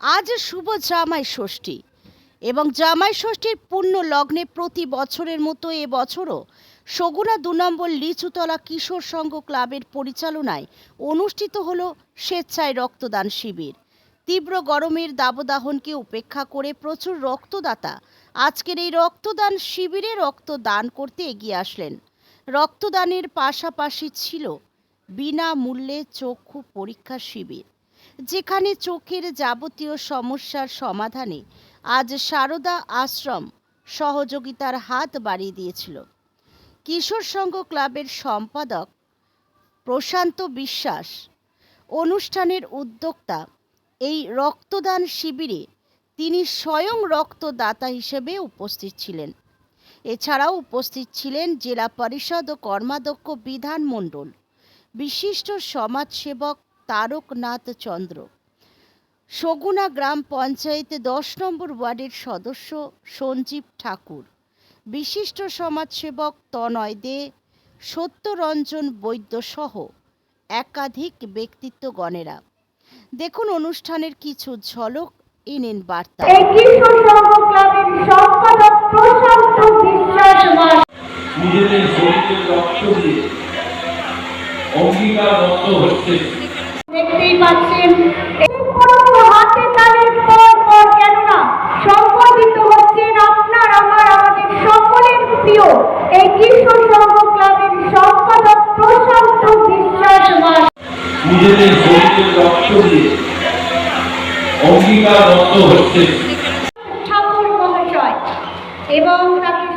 আজ শুভ জামাই ষষ্ঠী এবং জামাই ষষ্ঠীর পূর্ণ লগ্নে প্রতি বছরের মতো এ বছরও সগুনা দু নম্বর লিচুতলা কিশোর সংঘ ক্লাবের পরিচালনায় অনুষ্ঠিত হল স্বেচ্ছায় রক্তদান শিবির। তীব্র গরমের দাবদাহনকে উপেক্ষা করে প্রচুর রক্তদাতা আজকের এই রক্তদান শিবিরে রক্ত দান করতে এগিয়ে আসলেন। রক্তদানের পাশাপাশি ছিল বিনামূল্যে চক্ষু পরীক্ষা শিবির। যেখানে চোখের যাবতীয় সমস্যার সমাধানে আজ সারদা আশ্রম সহযোগিতার হাত বাড়িয়ে দিয়েছিল। কিশোর সংঘ ক্লাবের সম্পাদক প্রশান্ত বিশ্বাস, অনুষ্ঠানের উদ্যোক্তা এই রক্তদান শিবিরে তিনি স্বয়ং রক্তদাতা হিসেবে উপস্থিত ছিলেন। এছাড়াও উপস্থিত ছিলেন জেলা পরিষদ ও কর্মাধ্যক্ষ বিধান মণ্ডল, বিশিষ্ট সমাজসেবক তারকনাথ চন্দ্র। সগুনা গ্রাম পঞ্চায়েতে দশ নম্বর ওয়ার্ডের সদস্য সঞ্জীব ঠাকুর। বিশিষ্ট সমাজসেবক তনয় দে সত্যরঞ্জন বৈদ্য সহ একাধিক ব্যক্তিত্বগণেরা। দেখুন অনুষ্ঠানের কিছু ঝলক ইনেন বার্তা। নিজেদের শরীরের রক্ত দিয়ে অঙ্গীকারবদ্ধ হচ্ছে দেখতেই পাচ্ছেন হাতে তালের পর পর কেননা সম্পাদিত হচ্ছেন আপনার আমার আমাদের সকলের প্রিয় এই কিশোর সংঘ ক্লাবের সম্পাদক প্রশান্ত বিশ্বাস নিজেদের শরীরের রক্ত দিয়ে অঙ্গীকারবদ্ধ হচ্ছে। ঠাকুর মহাশয় এবং তাকে